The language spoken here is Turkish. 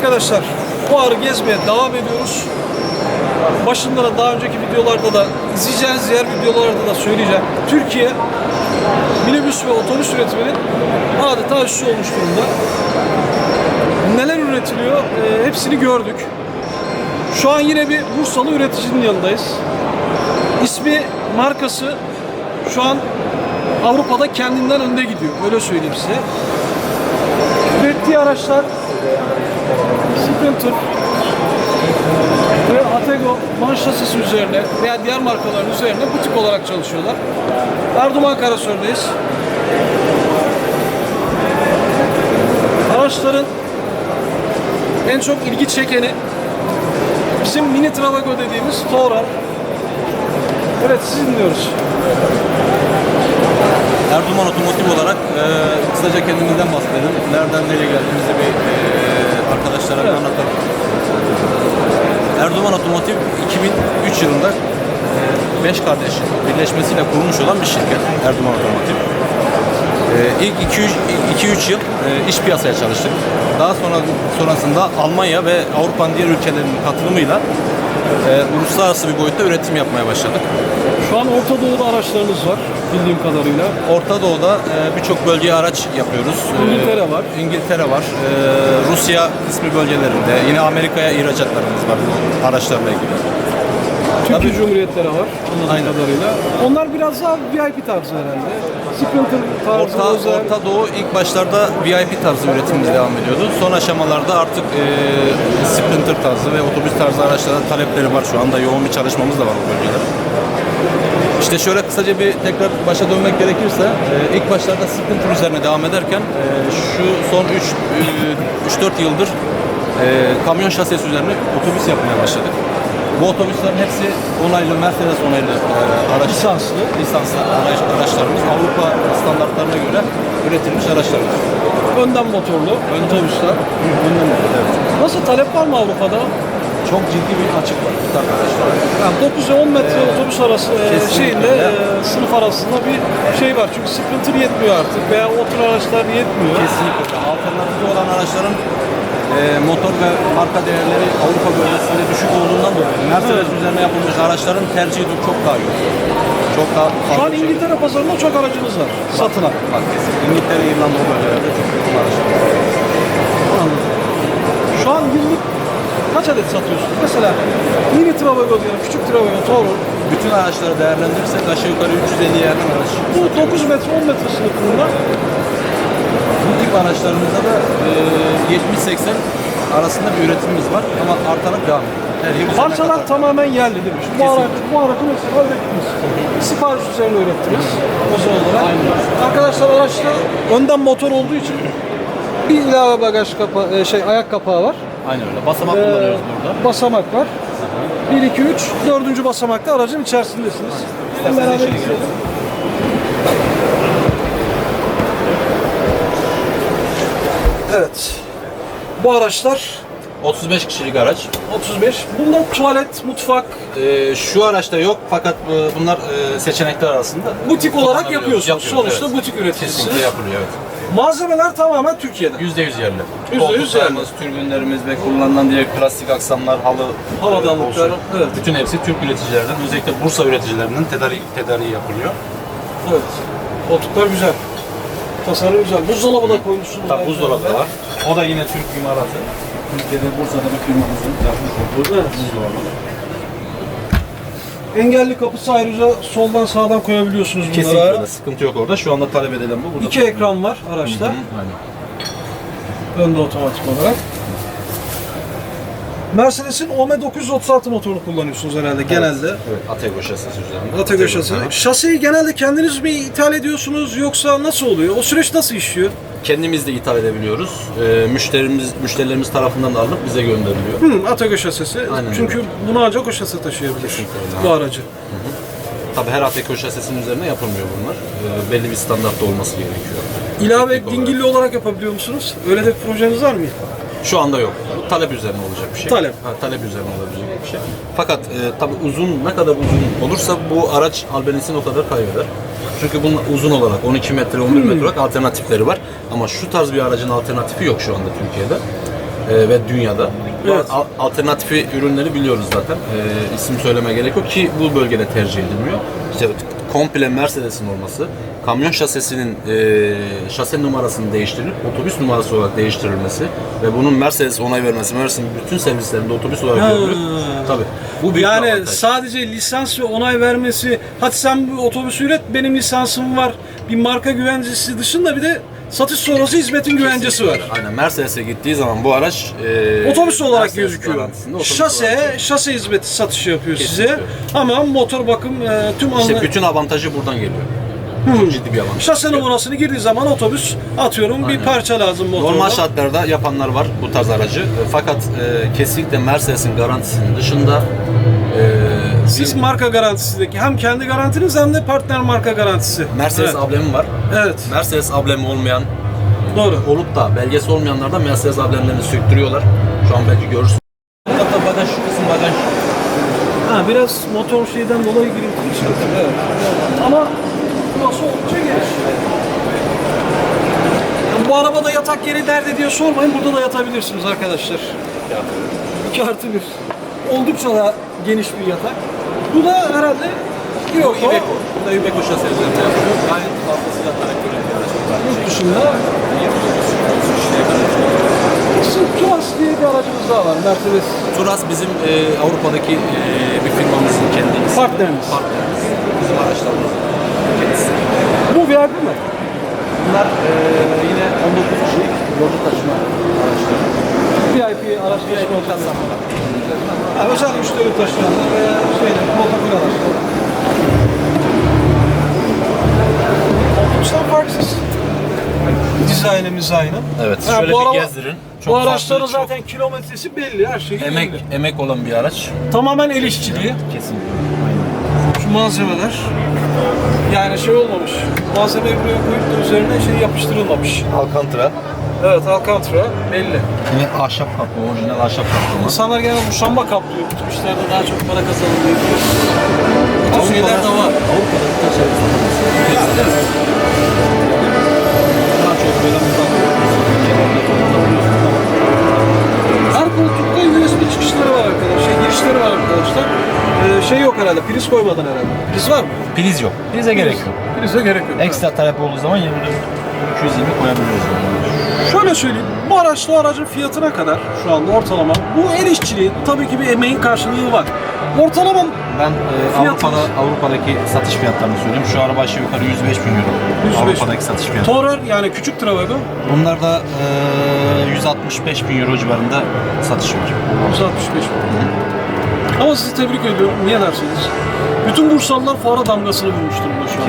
Arkadaşlar fuarı gezmeye devam ediyoruz. Başında da daha önceki videolarda da izleyeceğiniz diğer videolarda da söyleyeceğim. Türkiye minibüs ve otobüs üretiminin adeta üstü olmuş durumda. Neler üretiliyor e, hepsini gördük. Şu an yine bir Bursalı üreticinin yanındayız. İsmi, markası şu an Avrupa'da kendinden önde gidiyor. Öyle söyleyeyim size. Ürettiği araçlar Sprinter ve Atego man şasisi üzerine veya diğer markaların üzerine butik olarak çalışıyorlar. Erdoğan Karasör'deyiz. Araçların en çok ilgi çekeni bizim mini Travago dediğimiz Touran. Evet sizi dinliyoruz. Erdoğan Otomotiv olarak e, kısaca kendimizden bahsedelim. Nereden nereye geldiğimizi bir e, arkadaşlara Evet. anlatalım. Erdoğan Otomotiv 2003 yılında 5 kardeş birleşmesiyle kurulmuş olan bir şirket Erdoğan Otomotiv. E, ilk 2-3 yıl e, iş piyasaya çalıştık. Daha sonra sonrasında Almanya ve Avrupa'nın diğer ülkelerinin katılımıyla e, uluslararası bir boyutta üretim yapmaya başladık. Şu an Orta Doğu'da araçlarınız var bildiğim kadarıyla. Orta Doğu'da e, birçok bölgeye araç yapıyoruz. E, İngiltere var. İngiltere var. E, Rusya kısmı bölgelerinde. Yine Amerika'ya ihracatlarımız var bu araçlarla ilgili. Türkiye Tabii. Cumhuriyetleri var anladığım Aynen. kadarıyla. Onlar biraz daha VIP tarzı herhalde. Sprinter tarzı Orta, özel. Orta Doğu ilk başlarda VIP tarzı üretimimiz devam ediyordu. Son aşamalarda artık e, Sprinter tarzı ve otobüs tarzı araçlara talepleri var. Şu anda yoğun bir çalışmamız da var bu bölgede. İşte şöyle kısaca bir tekrar başa dönmek gerekirse e, ilk başlarda Sprinter üzerine devam ederken e, şu son 3-4 yıldır e, kamyon şasisi üzerine otobüs yapmaya başladık. Bu otobüslerin hepsi onaylı, Mercedes onaylı e, araç, Lisanslı. lisanslı araç, araçlarımız. Avrupa standartlarına göre üretilmiş araçlarımız. Önden motorlu otobüsler. Önden evet. Nasıl talep var mı Avrupa'da? Çok ciddi bir açık var. Yani 9 ile 10 metre otobüs arası e, Kesinlikle. şeyinde e, sınıf arasında bir şey var. Çünkü Sprinter yetmiyor artık veya o tür araçlar yetmiyor. Kesinlikle. Alternatifi olan araçların e, motor ve marka değerleri Avrupa bölgesinde düşük olduğundan dolayı Mercedes üzerine yapılmış araçların tercihi çok daha iyi. Çok daha Şu an. İngiltere pazarında çok aracınız var satılan. Bak. İngiltere, İrlanda o bölgelerde çok yoğun araçlar. var. Adet satıyorsunuz? Mesela mini Travago diyelim, küçük Travago, Toro. Bütün araçları değerlendirirsek aşağı yukarı 350 yerden araç. Bu 9 metre, 10 metre sınıfında Bu tip araçlarımızda da e, 70-80 arasında bir üretimimiz var ama artarak devam ediyor. Üzerine parçalar tamamen yerli değil mi? Şimdi bu, araç, bu aracı mesela ürettiniz. Sipariş üzerine ürettiniz. Özel olarak. Aynen. Arkadaşlar araçta önden motor olduğu için bir ilave bagaj kapağı, e, şey ayak kapağı var. Aynen öyle. Basamak Ee, kullanıyoruz burada. basamak var. 1, 2, 3, dördüncü basamakta aracın içerisindesiniz. İsterseniz Beraber içeri. Evet. Bu araçlar 35 kişilik araç. 35. Bunda tuvalet, mutfak, Ee, şu araçta yok fakat e, bunlar e, seçenekler arasında. butik olarak yapıyorsunuz. yapıyoruz, Sonuçta evet. butik üreticisiniz. Kesinlikle yapılıyor evet. Malzemeler tamamen Türkiye'de. %100 yerli. Yüzde yüz Koltuklarımız, türbünlerimiz ve kullanılan diğer plastik aksamlar, halı, Havadanlıklar, evet. Bütün hepsi Türk üreticilerden, özellikle Bursa üreticilerinden tedariği, tedariği yapılıyor. Evet. Koltuklar güzel. Tasarım güzel. Buzdolabı da koymuşsunuz. Tabi aynı buzdolabı da var. O da yine Türk imalatı. Türkiye'de Bursa'da bir firmamızın yapmış olduğu Evet. buzdolabı. Engelli kapısı ayrıca soldan sağdan koyabiliyorsunuz bunlara. Kesinlikle sıkıntı yok orada. Şu anda talep edilen bu. Burada İki ekran var araçta. Hı, Aynen. Önde otomatik olarak. Mercedes'in OME 936 motorunu kullanıyorsunuz herhalde genelde. Evet, Atego şasisi üzerinde. Atego şasi. Hı. Şasiyi genelde kendiniz mi ithal ediyorsunuz yoksa nasıl oluyor? O süreç nasıl işliyor? Kendimiz de ithal edebiliyoruz. Ee, müşterimiz müşterilerimiz tarafından da alınıp bize gönderiliyor. Hı, Atego şasisi. Aynen Çünkü bunu ancak o şasi taşıyabilir. Kesinlikle öyle. Bu aracı. Tabii her Ateko şasisinin üzerine yapılmıyor bunlar. Ee, belli bir standartta olması gerekiyor. İlave Teknik olarak. dingilli olarak yapabiliyor musunuz? Öyle de bir projeniz var mı? Şu anda yok. Bu talep üzerine olacak bir şey. Talep. Ha, talep üzerine olabilecek bir şey. Fakat e, tabii uzun ne kadar uzun olursa bu araç albenisini o kadar kaybeder. Çünkü bunun uzun olarak 12 metre 11 Hmm. metre olarak alternatifleri var. Ama şu tarz bir aracın alternatifi yok şu anda Türkiye'de. e, ve dünyada. Evet. Al- Alternatifi ürünleri biliyoruz zaten. E, isim söyleme gerek yok ki bu bölgede tercih edilmiyor. İşte komple Mercedes'in olması, kamyon şasisinin e, şase numarasının değiştirilip otobüs numarası olarak değiştirilmesi ve bunun Mercedes onay vermesi, Mercedes'in bütün servislerinde otobüs olarak görülüp tabii bu büyük bir Yani avantaj. sadece lisans ve onay vermesi, hadi sen bu otobüsü üret, benim lisansım var, bir marka güvencesi dışında bir de satış sonrası hizmetin güvencesi var. Aynen Mercedes'e gittiği zaman bu araç e, Otobüs olarak Mercedes gözüküyor. garantisinde otobüs olarak Şase, şase hizmeti satışı yapıyor size. Kesinlikle. Ama motor bakım e, tüm İşte bütün avantajı buradan geliyor. Çok ciddi bir avantaj. Şase numarasını girdiği zaman otobüs atıyorum bir Aynen. parça lazım motorda. Normal şartlarda yapanlar var bu tarz aracı. E, Fakat e, kesinlikle Mercedes'in garantisinin dışında Siz marka garantisindeki hem kendi garantiniz hem de partner marka garantisi. Mercedes evet. ablemi var. evet, Mercedes ablemi olmayan doğru. olup da belgesi olmayanlar da Mercedes ablemlerini söktürüyorlar. Şu an belki görürsünüz. Hatta bagaj şu kısım bagaj. Ha, biraz motor şeyden dolayı gürültülü çıktı. Evet. Ama burası oldukça geniş. Bu arabada yatak yeri nerede diye sormayın. Burada da yatabilirsiniz arkadaşlar. 2 artı 1. Oldukça da geniş bir yatak. Bu da herhalde yok. Bu Iveco. Bu da Iveco şase üzerinde yapılıyor. Gayet fazlasıyla araç. Yurt dışında Sizin Turas diye bir aracınız daha var. Mercedes Turas bizim e, Avrupa'daki e, bir firmamızın kendi ismi. Partnerimiz. Partnerimiz. Bizim araçlarımız kendisi. Bu VIP mi? Bunlar e, yine 19 kişilik yolcu taşıma araçları. VIP araç geçme olacak. Ha, özel müşteri taşıyanlar veya şeyler, protokol araçlar. Otobüsten farksız. Dizaynımız aynı. Evet, Ha, şöyle bu bir araba- gezdirin. Çok bu farklı, araçların çok zaten kilometresi belli, her şeyi emek belli. emek olan bir araç. Tamamen el işçiliği. Kesinlikle. Şu malzemeler. Yani şey olmamış. Malzemeyi buraya koyup da üzerine şey yapıştırılmamış. Alcantara. Evet, Alcantara belli. Yine ahşap kaplı, orijinal ahşap kaplama. İnsanlar genelde muşamba kaplıyor. Bu tip işlerde daha çok para kazanılıyor. Bu şeyler de var. Avrupa'da birkaç yer Daha çok böyle Her koltukta USB çıkışları var arkadaşlar. Şey, girişleri var arkadaşlar. Ee, şey yok herhalde. Priz koymadan herhalde. Priz var mı? Priz yok. Prize gerek yok. Prize gerek yok. Ekstra talep olduğu zaman yerine 220 koyabiliyoruz. Yani. Şöyle söyleyeyim. Bu araçla o aracın fiyatına kadar şu anda ortalama. Bu el işçiliği tabii ki bir emeğin karşılığı var. Ortalama Ben e, Fiyatı- Avrupa'da Avrupa'daki satış fiyatlarını söyleyeyim. Şu araba aşağı yukarı 105 bin euro. 105 Avrupa'daki satış fiyatı. Tourer yani küçük Travago Bunlar da e, 165 bin euro civarında satışı var. 165 bin. Ama sizi tebrik ediyorum. Niye dersiniz? Bütün Bursalılar fuara damgasını vurmuş durumda şu an.